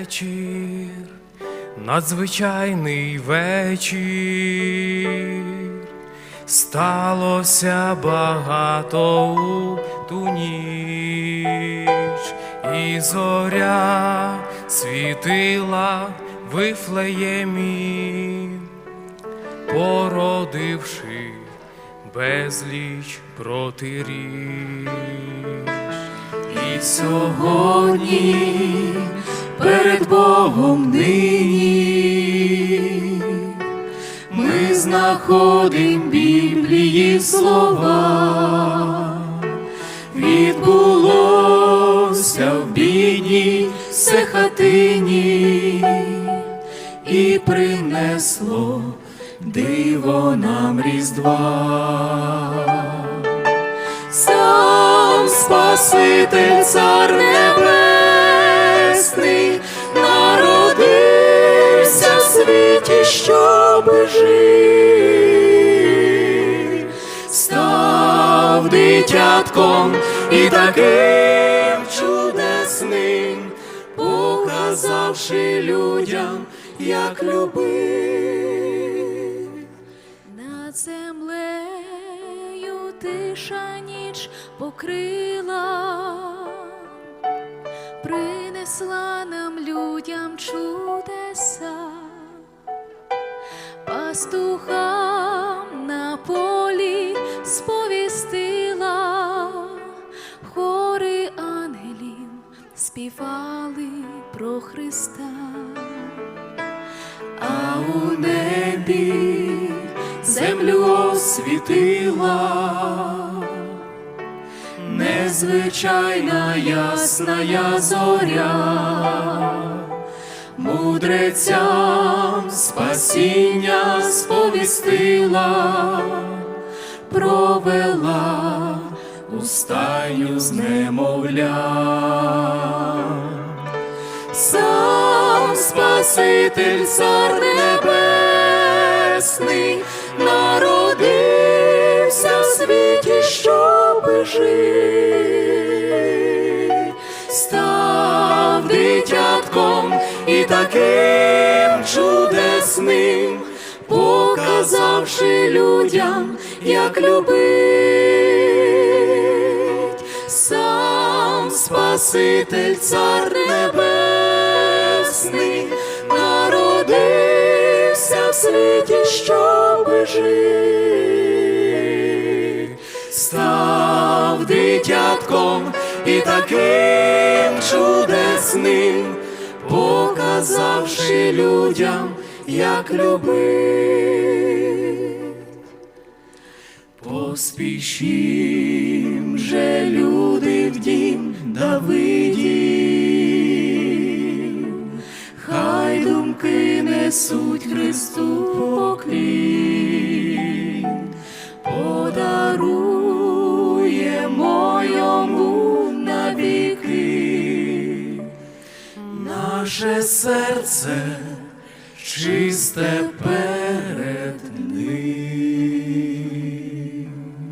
вечір, надзвичайний вечір, сталося багато у ту ніч, і зоря світила Вифлеємі, породивши безліч протиріч. І сьогодні Богом нині ми знаходимо Біблії слова. Відбулося в бідній сехатині і принесло диво нам різдва. Сам Спаситель Цар жити, став дитятком і таким чудесним, показавши людям, як любив. Над землею тиша ніч покрила, принесла нам людям чудеса, пастухам на полі сповістила, хори ангелів співали про Христа. а у небі землю освітила. Незвичайна ясная зоря, мудрецям спасіння сповістила, провела у стайню з немовлям. Сам Спаситель Цар Небесний народився в світі, щоб жити, став дитятком і таким чудесним, показавши людям, як любить. Сам Спаситель Цар Небесний народився в світі, щоб жити, став дитятком і таким чудесним, показавши людям, як любить. Поспішім же люди в дім Давидів, хай думки несуть Христу поклін, наше серце чисте перед ним.